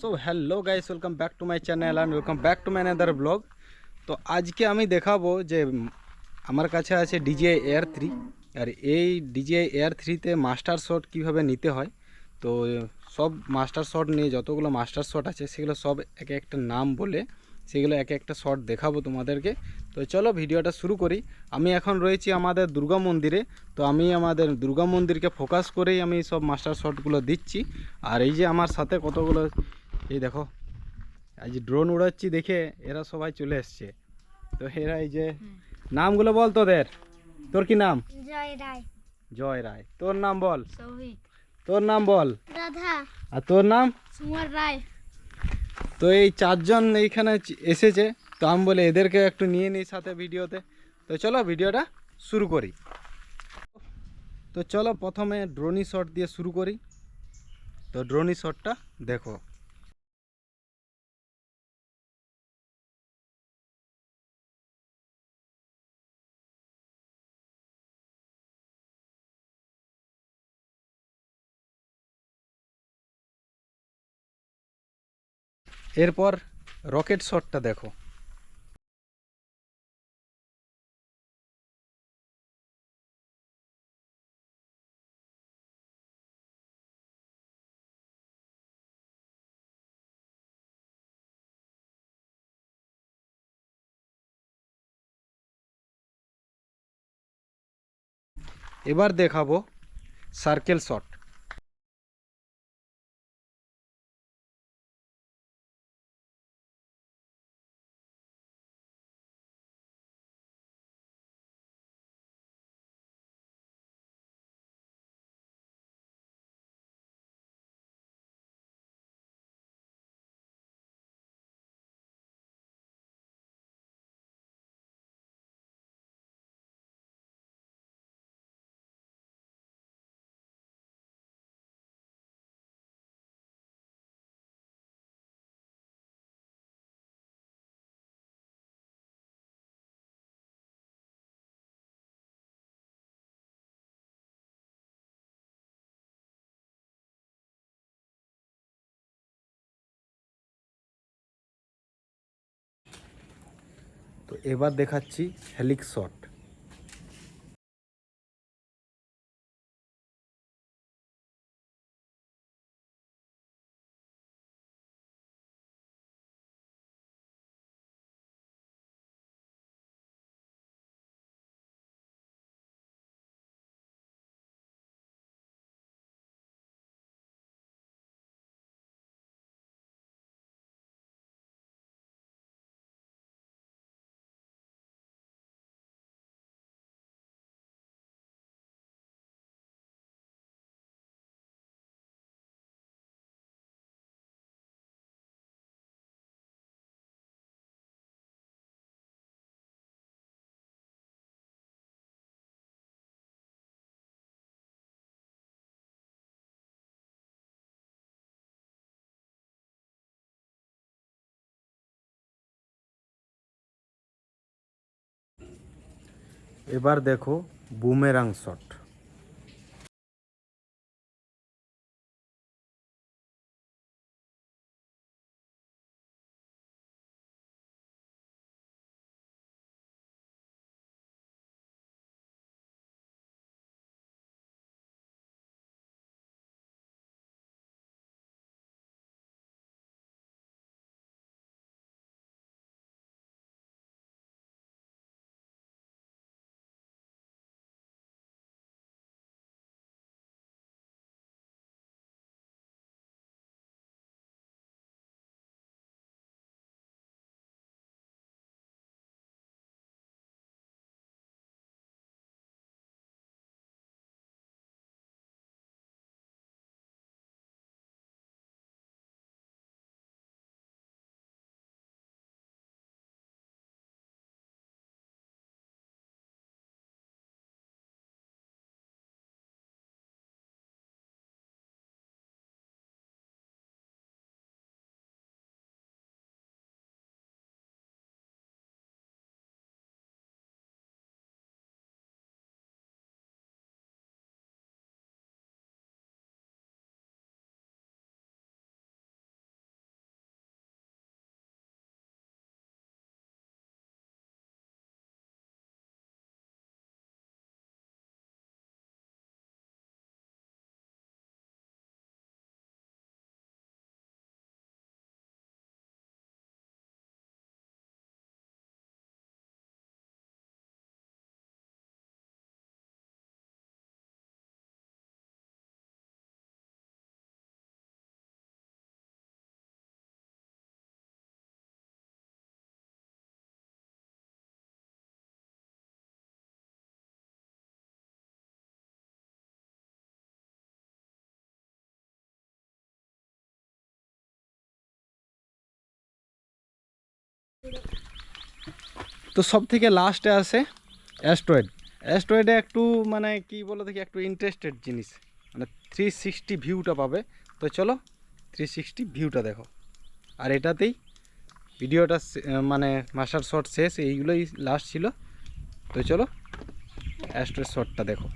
So hello guys welcome back to my channel and welcome back to my another blog তো আজকে আমি দেখাবো যে আমার কাছে আছে ডিজে এয়ার থ্রি আর এই ডিজে এয়ার থ্রিতে মাস্টার শট কীভাবে নিতে হয়? তো সব মাস্টার শট নিয়ে যতগুলো মাস্টার শট আছে, সেগুলো সব এক একটা নাম বলে, সেগুলো এক একটা শট দেখাবো তোমাদেরকে। তো চলো ভিডিওটা শুরু করি। আমি এখন রয়েছি আমাদের দুর্গা মন্দিরে। তো আমি আমাদের দুর্গা মন্দিরকে ফোকাস করেই আমি সব মাস্টার শটগুলো দিচ্ছি। আর এই যে আমার সাথে কতগুলো এই দেখো আজ ড্রোন উড়াচ্ছি দেখে এরা সবাই চলে এসছে। তো এরা এই যে নামগুলো বল তোদের। তোর কি নাম? জয় রায়। জয় রায়। তোর নাম বল? তোর নাম বল? রাধা। আর তোর নাম? সুমর রায়। তো এই চারজন এইখানে এসেছে। তো আমি বলে এদেরকে একটু নিয়ে নিই সাথে ভিডিওতে। তো চলো ভিডিওটা শুরু করি। তো চলো প্রথমে ড্রোনি শট দিয়ে শুরু করি। তো ড্রোনি শটটা দেখো। এরপর রকেট শটটা দেখো। এবার দেখাবো সার্কেল শট তো এবার দেখাচ্ছি হেলিক শট এবার দেখো বুমেরাং শট তো সব থেকে লাস্টে আসে অ্যাস্ট্রয়েড অ্যাস্ট্রয়েডে একটু মানে কি বলো দেখি, একটু ইন্টারেস্টেড জিনিস। মানে থ্রি সিক্সটি ভিউটা পাবে। তো চলো থ্রি সিক্সটি ভিউটা দেখো। আর এটাতেই ভিডিওটা মানে মাস্টার শট শেষ, এইগুলোই লাস্ট ছিল। তো চলো অ্যাস্ট্রয়েড শটটা দেখো।